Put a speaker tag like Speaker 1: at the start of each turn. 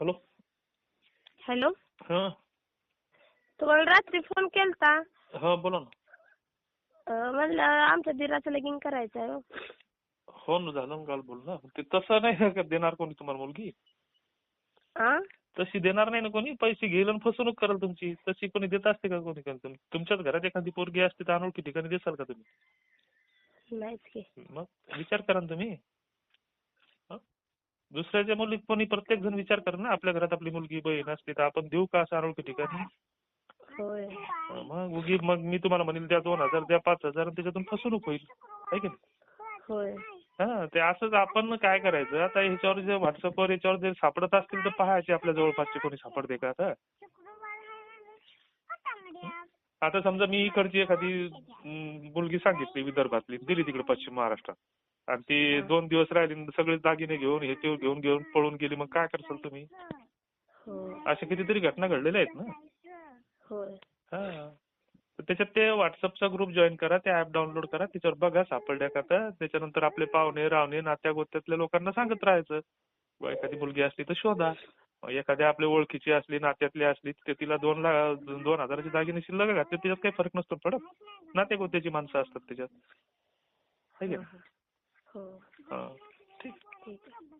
Speaker 1: Hello.
Speaker 2: हा.
Speaker 1: तुम्हाला रात्री फोन केलता?
Speaker 2: हा बोला ना.
Speaker 1: अं, म्हणलं आमच्या दिराचं लगीन करायचं आहे हो.
Speaker 2: हो ना झालं ना काल बोलणं. ते तसं नाही ना का देणार कोणी तुम्हाला मुलगी?
Speaker 1: आ?
Speaker 2: तशी देणार नाही ना कोणी? पैसे घेईल आणि फसवणूक कराल तुमची. तशी कोणी देत असते का कोणी का तुम- तुमच्याच घरात एखादी पोरगी असते तर अनोळखी ठिकाणी देसाल का तुम्ही?
Speaker 1: नाहीच की.
Speaker 2: मग विचार करा ना तुम्ही? दुसऱ्याच्या मुली कोणी प्रत्येक जण विचार करा ना आपल्या घरात आपली मुलगी बहीण असते तर आपण देऊ का असं अनोळखी ठिकाणी?
Speaker 1: होय.
Speaker 2: मग उगी मग मी तुम्हाला म्हणेल द्या दोन हजार द्या पाच हजार आणि त्याच्यातून फसवणूक होईल. है की
Speaker 1: होय.
Speaker 2: हा ते असंच आपण काय करायचं? आता ह्याच्यावर जे व्हॉट्सअपवर याच्यावर जे सापडत असतील तर पहायचे आपल्या जवळपासचे कोणी सापडते का आता? आता समजा मी इकडची एखादी मुलगी सांगितली विदर्भातली दिली तिकडे पश्चिम महाराष्ट्रात. आणि ती दोन दिवस राहिली आणि सगळे दागिने घेऊन हे ते घेऊन घेऊन पळून गेली मग काय करसाल तुम्ही?
Speaker 1: हो.
Speaker 2: अशा कितीतरी घटना घडलेल्या आहेत ना? हा. त्याच्यात ते व्हॉट्सअपचा ग्रुप जॉईन करा ते ऍप डाउनलोड करा त्याच्यावर बघा सापडल्या का तर. त्याच्यानंतर आपले पाहुणे रावणे नात्या गोत्यातल्या लोकांना सांगत राहायचं. एखादी मुलगी असली तर शोधा. एखाद्या आपल्या ओळखीची असली नात्यातली असली तर तिला दोन लाख दोन हजाराची दागिने शिल्लक घातले त्याच्यात काही फरक नसतो पडत. नात्या गोत्याची माणसं असतात त्याच्यात. है की नाही?
Speaker 1: हो.
Speaker 2: हा. ठीक
Speaker 1: ठीक आहे.